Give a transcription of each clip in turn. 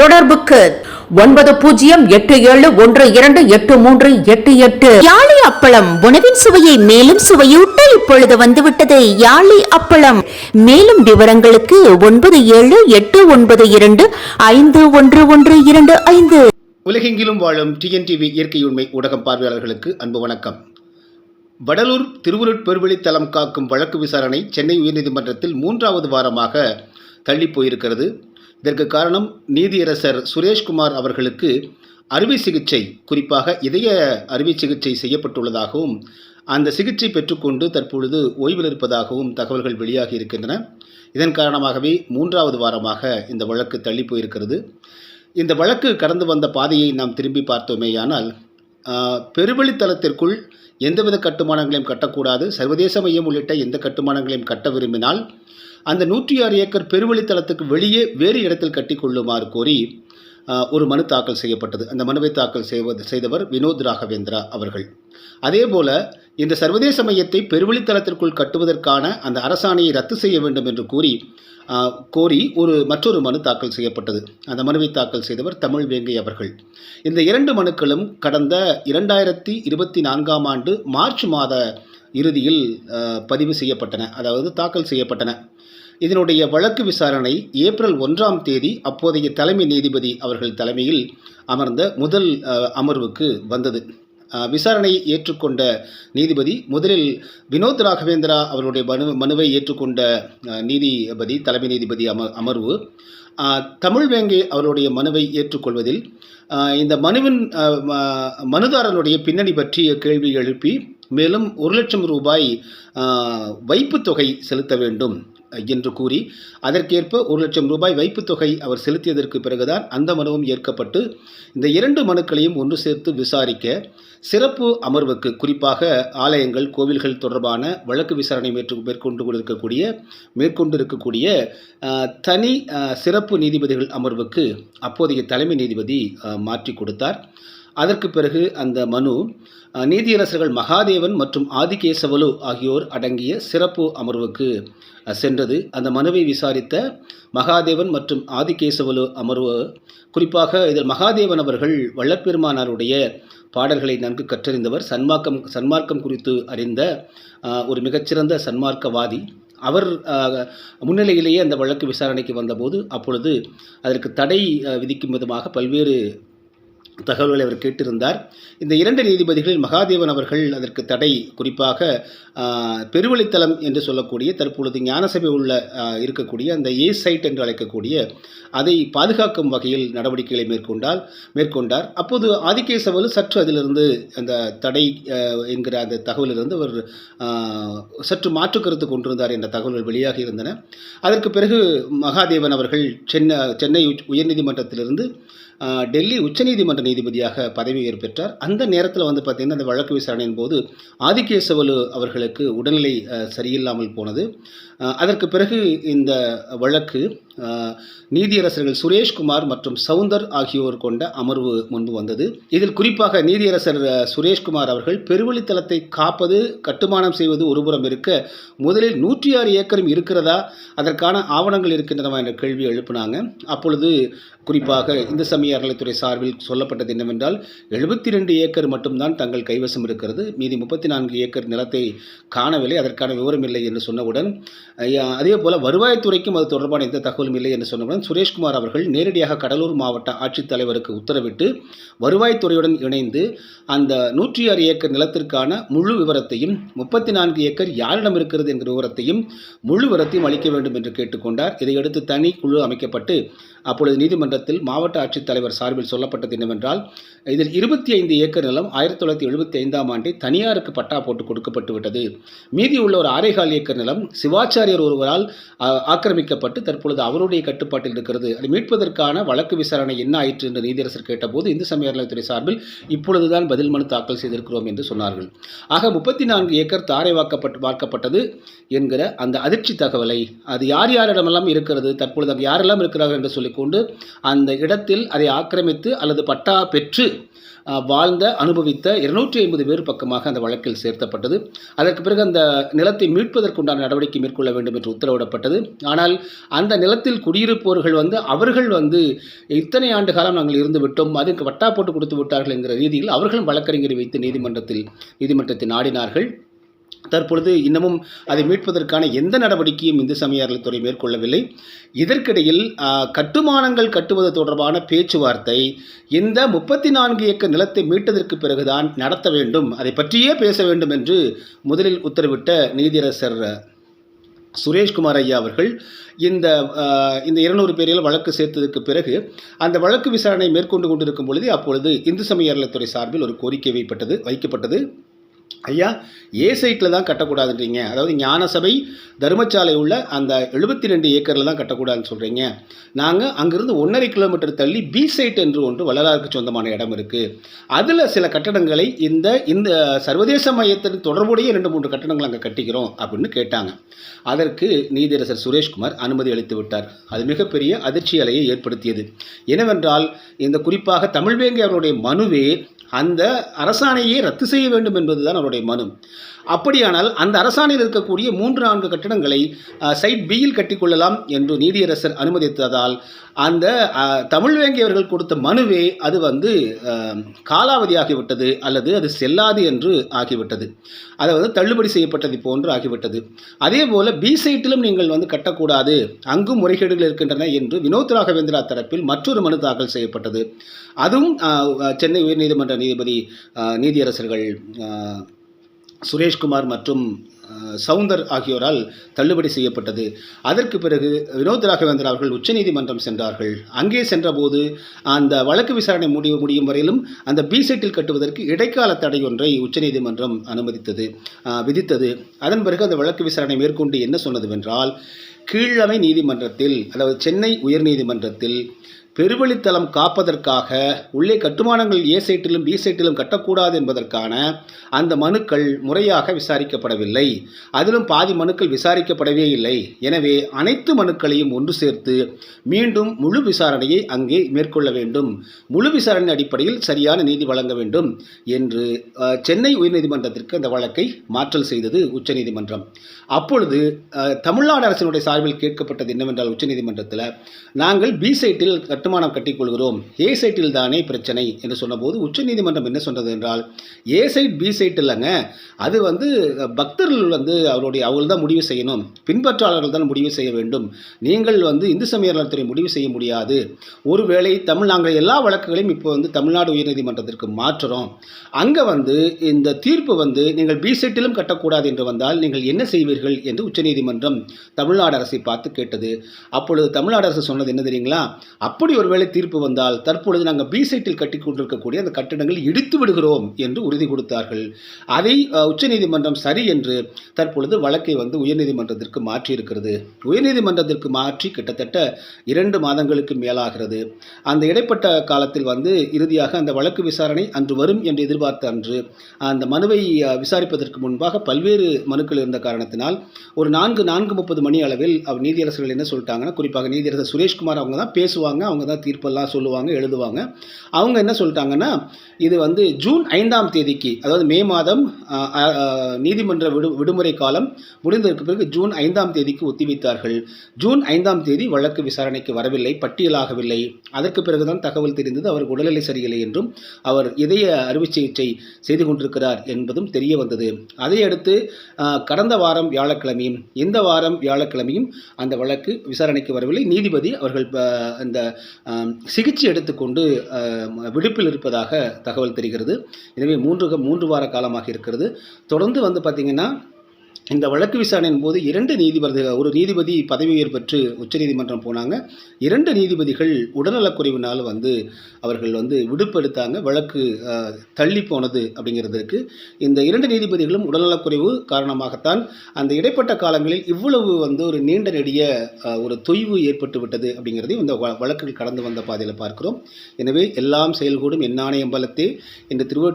தொடர்புக்கு ஒன்பது பூஜ்ஜியம் எட்டு ஏழு ஒன்று இரண்டு எட்டு மூன்று எட்டு எட்டு. யாழி அப்பளம் உணவின் சுவையை மேலும் சுவையூட்ட இப்பொழுது வந்துவிட்டது. யாழி அப்பளம். மேலும் விவரங்களுக்கு ஒன்பது ஏழு எட்டு ஒன்பது இரண்டு ஐந்து ஒன்று ஒன்று இரண்டு ஐந்து. உலகெங்கிலும் வாழும் டிஎன்டிவி இயற்கை உண்மை ஊடகம் பார்வையாளர்களுக்கு அன்பு வணக்கம். வடலூர் திருவுருட் பெருவெளி தலம் காக்கும் வழக்கு விசாரணை சென்னை உயர்நீதிமன்றத்தில் மூன்றாவது வாரமாக தள்ளி போயிருக்கிறது. இதற்கு காரணம் நீதியரசர் சுரேஷ்குமார் அவர்களுக்கு அறுவை சிகிச்சை குறிப்பாக இதய அறுவை சிகிச்சை செய்யப்பட்டுள்ளதாகவும் அந்த சிகிச்சை பெற்றுக்கொண்டு தற்பொழுது ஓய்வில் இருப்பதாகவும் தகவல்கள் வெளியாகி இருக்கின்றன. இதன் காரணமாகவே மூன்றாவது வாரமாக இந்த வழக்கு தள்ளி போயிருக்கிறது. இந்த வழக்கு கடந்து வந்த பாதையை நாம் திரும்பி பார்த்தோமேயானால் ஆஹ், பெருவழித்தலத்திற்குள் எந்தவித கட்டுமானங்களையும் கட்டக்கூடாது. சர்வதேச மையம் உள்ளிட்ட எந்த கட்டுமானங்களையும் கட்ட விரும்பினால் அந்த நூற்றி ஆறு ஏக்கர் பெருவழித்தளத்துக்கு வெளியே வேறு இடத்தில் கட்டிக்கொள்ளுமாறு கோரி ஒரு மனு தாக்கல் செய்யப்பட்டது. அந்த மனுவை தாக்கல் செய்வது செய்தவர் வினோத் ராகவேந்திரா அவர்கள். அதேபோல இந்த சர்வதேச மையத்தை பெருவழித்தளத்திற்குள் கட்டுவதற்கான அந்த அரசாணையை ரத்து செய்ய வேண்டும் என்று கூறி கோரி ஒரு மற்றொரு மனு தாக்கல் செய்யப்பட்டது. அந்த மனுவை தாக்கல் செய்தவர் தமிழ் வேங்கை அவர்கள். இந்த இரண்டு மனுக்களும் கடந்த இரண்டாயிரத்தி இருபத்தி நான்காம் ஆண்டு மார்ச் மாத இறுதியில் பதிவு செய்யப்பட்டன. அதாவது தாக்கல் செய்யப்பட்டன. இதனுடைய வழக்கு விசாரணை ஏப்ரல் ஒன்றாம் தேதி அப்போதைய தலைமை நீதிபதி அவர்கள் தலைமையில் அமர்ந்த முதல் அமர்வுக்கு வந்தது. விசாரணையை ஏற்றுக்கொண்ட நீதிபதி முதலில் வினோத் ராகவேந்திரா அவருடைய மனு மனுவை ஏற்றுக்கொண்ட நீதிபதி தலைமை நீதிபதி அம அமர்வு. தமிழ் வேங்கை அவருடைய மனுவை ஏற்றுக்கொள்வதில் இந்த மனுவின் மனுதாரனுடைய பின்னணி பற்றிய கேள்வி எழுப்பி மேலும் ஒரு லட்சம் ரூபாய் வைப்பு வைப்புத் தொகை செலுத்த வேண்டும் என்று கூறி அதற்கேற்ப ஒரு லட்சம் ரூபாய் வைப்புத் தொகை அவர் செலுத்தியதற்கு பிறகுதான் அந்த மனுவும் ஏற்கப்பட்டு இந்த இரண்டு மனுக்களையும் ஒன்று சேர்த்து விசாரிக்க சிறப்பு அமர்வுக்கு குறிப்பாக ஆலயங்கள் கோவில்கள் தொடர்பான வழக்கு விசாரணை மேற்று மேற்கொண்டு இருக்கக்கூடிய மேற்கொண்டு இருக்கக்கூடிய தனி சிறப்பு நீதிபதிகள் அமர்வுக்கு அப்போதைய தலைமை நீதிபதி மாற்றி கொடுத்தார். அதற்கு பிறகு அந்த மனு நீதியரசர்கள் மகாதேவன் மற்றும் ஆதிகேசவலு ஆகியோர் அடங்கிய சிறப்பு அமர்வுக்கு சென்றது. அந்த மனுவை விசாரித்த மகாதேவன் மற்றும் ஆதிகேசவலு அமர்வு குறிப்பாக இதில் மகாதேவன் அவர்கள் வள்ளப்பெருமானாருடைய பாடல்களை நன்கு கற்றறிந்தவர். சன்மார்க்கம் சன்மார்க்கம் குறித்து அறிந்த ஒரு மிகச்சிறந்த சன்மார்க்கவாதி. அவர் முன்னிலையிலேயே அந்த வழக்கு விசாரணைக்கு வந்தபோது அப்பொழுது அதற்கு தடை விதிக்கும் விதமாக பல்வேறு தகவல்களை அவர் கேட்டிருந்தார். இந்த இரண்டு நீதிபதிகளில் மகாதேவன் அவர்கள் அதற்கு தடை. குறிப்பாக பெருவழித்தலம் என்று சொல்லக்கூடிய தற்பொழுது ஞானசபை உள்ள இருக்கக்கூடிய அந்த ஏ சைட் என்று அழைக்கக்கூடிய அதை பாதுகாக்கும் வகையில் நடவடிக்கைகளை மேற்கொண்டால் மேற்கொண்டார். அப்போது ஆதிகேசவலு சற்று அதிலிருந்து அந்த தடை என்கிற அந்த தகவலிலிருந்து அவர் சற்று மாற்று கருத்து கொண்டிருந்தார் என்ற தகவல்கள் வெளியாகி இருந்தன. அதற்கு பிறகு மகாதேவன் அவர்கள் சென்னை சென்னை உயர்நீதிமன்றத்திலிருந்து டெல்லி உச்சநீதிமன்ற நீதிபதியாக பதவி ஏற்பெற்றார் அந்த நேரத்தில் வந்து பார்த்திங்கன்னா அந்த வழக்கு விசாரணையின் போது ஆதிகேசவலு அவர்களுக்கு உடல்நிலை சரியில்லாமல் போனது. அதற்கு பிறகு இந்த வழக்கு நீதியரசர்கள் சுரேஷ்குமார் மற்றும் சவுந்தர் ஆகியோர் கொண்ட அமர்வு முன்பு வந்தது. இதில் குறிப்பாக நீதியரசர் சுரேஷ்குமார் அவர்கள் பெருவழித்தளத்தை காப்பது கட்டுமானம் செய்வது ஒருபுறம் இருக்க முதலில் நூற்றி ஆறு ஏக்கரும் இருக்கிறதா அதற்கான ஆவணங்கள் இருக்கின்றனவா என்ற கேள்வி எழுப்பினாங்க. அப்பொழுது குறிப்பாக இந்து சமய அறநிலைத்துறை சார்பில் சொல்லப்பட்டது என்னவென்றால் எழுபத்தி ரெண்டு ஏக்கர் மட்டும்தான் தங்கள் கைவசம் இருக்கிறது. மீதி முப்பத்தி நான்கு ஏக்கர் நிலத்தை காணவில்லை அதற்கான விவரம் இல்லை என்று சொன்னவுடன் அதே போல் வருவாய்த்துறைக்கும் அது தொடர்பான எந்த தகவலும் இல்லை என்று சொன்னவுடன் சுரேஷ்குமார் அவர்கள் நேரடியாக கடலூர் மாவட்ட ஆட்சித்தலைவருக்கு உத்தரவிட்டு வருவாய்த்துறையுடன் இணைந்து அந்த நூற்றி ஆறு ஏக்கர் நிலத்திற்கான முழு விவரத்தையும் முப்பத்தி நான்கு ஏக்கர் யாரிடம் இருக்கிறது என்கிற விவரத்தையும் முழு விவரத்தையும் அளிக்க வேண்டும் என்று கேட்டுக்கொண்டார். இதையடுத்து தனி குழு அமைக்கப்பட்டு அப்பொழுது நீதிமன்றத்தில் மாவட்ட ஆட்சித்தலைவர் சார்பில் சொல்லப்பட்டது என்னவென்றால் இதில் இருபத்தி ஐந்து ஏக்கர் நிலம் ஆயிரத்தி தொள்ளாயிரத்தி எழுபத்தி ஐந்தாம் ஆண்டே தனியாருக்கு பட்டா போட்டு கொடுக்கப்பட்டு விட்டது. மீதி உள்ள ஒரு அரைகால் ஏக்கர் நிலம் சிவாச்சாரியர் ஒருவரால் ஆக்கிரமிக்கப்பட்டு தற்பொழுது அவருடைய கட்டுப்பாட்டில் இருக்கிறது. அதை மீட்பதற்கான வழக்கு விசாரணை என்ன ஆயிற்று என்று நீதியரசர் கேட்டபோது இந்து சமய அறநிலையத்துறை சார்பில் இப்பொழுதுதான் பதில் மனு தாக்கல் செய்திருக்கிறோம் என்று சொன்னார்கள். ஆக முப்பத்தி நான்கு ஏக்கர் தாரை வாக்கப்பட்டு வாக்கப்பட்டது என்கிற அந்த அதிர்ச்சி தகவலை அது யார் யாரிடமெல்லாம் இருக்கிறது தற்பொழுது அங்கு யாரெல்லாம் இருக்கிறார்கள் என்று சொல்லி கொண்டு அந்த இடத்தில் அதை ஆக்கிரமித்து அல்லது பட்டா பெற்று வாழ்ந்த அனுபவித்த இருநூற்றி ஐம்பது பேர் பக்கமாக அந்த வழக்கில் சேர்த்தப்பட்டது. அதற்கு பிறகு அந்த நிலத்தை மீட்பதற்குண்டான நடவடிக்கை மேற்கொள்ள வேண்டும் என்று உத்தரவிடப்பட்டது. ஆனால் அந்த நிலத்தில் குடியிருப்பவர்கள் வந்து அவர்கள் வந்து இத்தனை ஆண்டு காலம் நாங்கள் இருந்து விட்டோம் அதுக்கு வட்டா போட்டு கொடுத்து விட்டார்கள் என்கிற ரீதியில் அவர்களும் வழக்கறிஞரை வைத்து நீதிமன்றத்தில் நீதிமன்றத்தை நாடினார்கள். தற்பொழுது இன்னமும் அதை மீட்பதற்கான எந்த நடவடிக்கையும் இந்து சமய மேற்கொள்ளவில்லை. இதற்கிடையில் கட்டுமானங்கள் கட்டுவது தொடர்பான பேச்சுவார்த்தை இந்த முப்பத்தி நான்கு ஏக்கர் நிலத்தை மீட்டதற்கு பிறகுதான் நடத்த வேண்டும். அதை பற்றியே பேச வேண்டும் என்று முதலில் உத்தரவிட்ட நீதியரசர் சுரேஷ்குமார் ஐயா அவர்கள் இந்த இந்த இருநூறு பேரில் வழக்கு சேர்த்ததுக்கு பிறகு அந்த வழக்கு விசாரணை மேற்கொண்டு கொண்டிருக்கும் பொழுது அப்பொழுது இந்து சமய அறநிலைத்துறை சார்பில் ஒரு கோரிக்கை வைப்பட்டது வைக்கப்பட்டது. ஐயா ஏ சைட்டில் தான் கட்டக்கூடாதுன்றீங்க. அதாவது ஞானசபை தர்மச்சாலை உள்ள அந்த எழுபத்தி ரெண்டு ஏக்கரில் தான் கட்டக்கூடாதுன்னு சொல்கிறீங்க நாங்கள் அங்கிருந்து ஒன்றரை கிலோமீட்டர் தள்ளி பி சைட் என்று ஒன்று வள்ளலாருக்கு சொந்தமான இடம் இருக்குது அதில் சில கட்டடங்களை இந்த இந்த சர்வதேச மையத்தின் தொடர்புடைய ரெண்டு மூன்று கட்டடங்கள் அங்கே கட்டிக்கிறோம் அப்படின்னு கேட்டாங்க. அதற்கு நீதியரசர் சுரேஷ்குமார் அனுமதி அளித்து விட்டார். அது மிகப்பெரிய அதிர்ச்சி அலையை ஏற்படுத்தியது. என்னவென்றால் இந்த குறிப்பாக தமிழ்வேங்கை அவருடைய மனுவே அந்த அரசாணையை ரத்து செய்ய வேண்டும் என்பதுதான் அவருடைய மனு. அப்படியானால் அந்த அரசாணையில் இருக்கக்கூடிய மூன்று நான்கு கட்டிடங்களை சைட் பியில் கட்டிக்கொள்ளலாம் என்று நீதியரசர் அனுமதித்ததால் அந்த தமிழ் வேங்கியவர்கள் அவர்கள் கொடுத்த மனுவே அது வந்து காலாவதியாகிவிட்டது அல்லது அது செல்லாது என்று ஆகிவிட்டது. அதாவது தள்ளுபடி செய்யப்பட்டது போன்று ஆகிவிட்டது. அதே போல் பி சைட்டிலும் நீங்கள் வந்து கட்டக்கூடாது. அங்கும் முறைகேடுகள் இருக்கின்றன என்று வினோத் ராகவேந்திரா தரப்பில் மற்றொரு மனு தாக்கல் செய்யப்பட்டது. அதுவும் சென்னை உயர்நீதிமன்ற நீதிபதி நீதியரசர்கள் சுரேஷ்குமார் மற்றும் சவுந்தர் ஆகியோரால் தள்ளுபடி செய்யப்பட்டது. அதற்கு பிறகு வினோத் ராகவேந்தர் அவர்கள் உச்சநீதிமன்றம் சென்றார்கள். அங்கே சென்றபோது அந்த வழக்கு விசாரணை முடிவு முடியும் வரையிலும் அந்த பி செட்டில் கட்டுவதற்கு இடைக்கால தடை ஒன்றை உச்சநீதிமன்றம் அனுமதித்தது விதித்தது. அதன் பிறகு அந்த வழக்கு விசாரணை மேற்கொண்டு என்ன சொன்னதுவென்றால் கீழமை நீதிமன்றத்தில் அதாவது சென்னை உயர்நீதிமன்றத்தில் பெருவழித்தளம் காப்பதற்காக உள்ளே கட்டுமானங்கள் ஏ சைட்டிலும் பி சைட்டிலும் கட்டக்கூடாது என்பதற்கான அந்த மனுக்கள் முறையாக விசாரிக்கப்படவில்லை. அதிலும் பாதி மனுக்கள் விசாரிக்கப்படவே இல்லை. எனவே அனைத்து மனுக்களையும் ஒன்று சேர்த்து மீண்டும் முழு விசாரணையை அங்கே மேற்கொள்ள வேண்டும். முழு விசாரணை அடிப்படையில் சரியான நீதி வழங்க வேண்டும் என்று சென்னை உயர்நீதிமன்றத்திற்கு அந்த வழக்கை மாற்றல் செய்தது உச்சநீதிமன்றம். அப்பொழுது தமிழ்நாடு அரசினுடைய சார்பில் கேட்கப்பட்டது என்னவென்றால் உச்சநீதிமன்றத்தில் நாங்கள் பி சைட்டில் கட்டுமானம் கட்டிக்கொள்கிறோம். ஏ சைட்டில் தானே பிரச்சனை என்று சொன்னபோது உச்சநீதிமன்றம் என்ன சொன்னது என்றால் ஏ சைட் பி சைட் இல்லைங்க. அது வந்து பக்தர்கள் வந்து அவருடைய அவர்கள் தான் முடிவு செய்யணும். பின்பற்றாளர்கள் தான் முடிவு செய்ய வேண்டும். நீங்கள் வந்து இந்து சமய நலத்துறை முடிவு செய்ய முடியாது. ஒருவேளை தமிழ் நாங்கள் எல்லா வழக்குகளையும் இப்போ வந்து தமிழ்நாடு உயர்நீதிமன்றத்திற்கு மாற்றுறோம். அங்கே வந்து இந்த தீர்ப்பு வந்து நீங்கள் பி சைட்டிலும் கட்டக்கூடாது என்று வந்தால் நீங்கள் என்ன செய்வீர்கள் என்று உச்சநீதிமன்றம் தமிழ்நாடு அரசை பார்த்து கேட்டது. அப்பொழுது தமிழ்நாடு அரசு சொன்னது என்ன தெரியுங்களா? அப்படி ஒருவேளை தீர்ப்பு வந்தால் தற்பொழுது நாங்கள் பி சைட்டில் கட்டி கொண்டிருக்கக்கூடிய அந்த கட்டிடங்களை இடித்து விடுகிறோம் என்று உறுதி கொடுத்தார்கள். அதை உச்சநீதிமன்றம் சரி என்று தற்பொழுது வழக்கை வந்து உயர்நீதிமன்றத்திற்கு மாற்றியிருக்கிறது. உயர்நீதிமன்றத்திற்கு மாற்றி கிட்டத்தட்ட இரண்டு மாதங்களுக்கு மேலாகிறது. அந்த இடைப்பட்ட காலத்தில் வந்து இறுதியாக அந்த வழக்கு விசாரணை அன்று வரும் என்று எதிர்பார்த்த அன்று அந்த மனுவை விசாரிப்பதற்கு முன்பாக பல்வேறு மனுக்கள் இருந்த காரணத்தினால் ஒரு நான்கு நான்கு முப்பது மணி அளவில் அவர் நீதியரசர்கள் என்ன சொல்லிட்டாங்கன்னா குறிப்பாக நீதியரசர் சுரேஷ்குமார் அவங்க தான் பேசுவாங்க அவங்க தான் தீர்ப்பெல்லாம் சொல்லுவாங்க எழுதுவாங்க. அவங்க என்ன சொல்லிட்டாங்கன்னா இது வந்து ஜூன் ஐந்தாம் தேதிக்கு அதாவது மே மாதம் நீதிமன்ற விடு விடுமுறை காலம் முடிந்ததற்கு பிறகு ஜூன் ஐந்தாம் தேதிக்கு ஒத்திவைத்தார்கள். ஜூன் ஐந்தாம் தேதி வழக்கு விசாரணைக்கு வரவில்லை பட்டியலாகவில்லை. அதற்கு பிறகுதான் தகவல் தெரிந்தது அவருக்கு உடல்நிலை சரியில்லை என்றும் அவர் இதய அறுவை சிகிச்சை செய்து கொண்டிருக்கிறார் என்பதும் தெரிய வந்தது. அதையடுத்து கடந்த வாரம் வியாழக்கிழமையும் இந்த வாரம் வியாழக்கிழமையும் அந்த வழக்கு விசாரணைக்கு வரவில்லை. நீதிபதி அவர்கள் இந்த அந்த சிகிச்சை எடுத்துக்கொண்டு விடுப்பில் இருப்பதாக தகவல் தெரிகிறது. எனவே மூன்று மூன்று வார காலமாக இருக்கிறது. தொடர்ந்து வந்து பார்த்திங்கன்னா இந்த வழக்கு விசாரணையின் போது இரண்டு நீதிபதி ஒரு நீதிபதி பதவி உயர்வு பெற்று உச்சநீதிமன்றம் போனாங்க. இரண்டு நீதிபதிகள் உடல்நலக்குறைவினால் வந்து அவர்கள் வந்து விடுப்பெடுத்தாங்க வழக்கு தள்ளி போனது அப்படிங்கிறதுக்கு இந்த இரண்டு நீதிபதிகளும் உடல்நலக்குறைவு காரணமாகத்தான் அந்த இடைப்பட்ட காலங்களில் இவ்வளவு வந்து ஒரு நீண்ட நெடிய ஒரு தொய்வு ஏற்பட்டு விட்டது அப்படிங்கிறதையும் இந்த வ- வழக்குகள் கடந்து வந்த பாதையில் பார்க்கிறோம். எனவே எல்லாம் செயல்கூடும் எண்ணானை அம்பலத்தே இந்த திருவ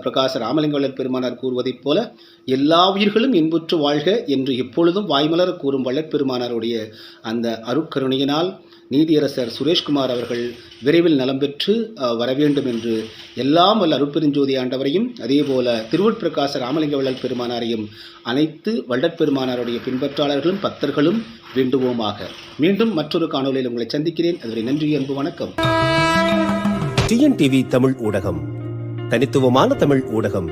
பிரகாச ராமலிங்கவள்ளல் பெருமானார் கூறுவதைப் போல எல்லா உயிர்களும் இன்புற்று வாழ்க என்று எப்பொழுதும் வாய்மலர கூறும் வள்ளற்பெருமானாருடைய அந்த அருட்கருணையினால் நீதியரசர் சுரேஷ்குமார் அவர்கள் விரைவில் நலம் பெற்று வர வேண்டும் என்று எல்லாம் வல்ல அருட்பெருஞ்சோதி ஆண்டவரையும் அதேபோல திருவட்பிரகாச ராமலிங்க வள்ளல் பெருமானாரையும் அனைத்து வள்ளற்பெருமானாருடைய பின்பற்றாளர்களும் பக்தர்களும் வேண்டுவோமாக. மீண்டும் மற்றொரு காணொலியில் உங்களை சந்திக்கிறேன். அதுவரை நன்றி அன்பு வணக்கம். டிஎன்டிவி தமிழ் ஊடகம். தனித்துவமான தமிழ் ஊடகம்.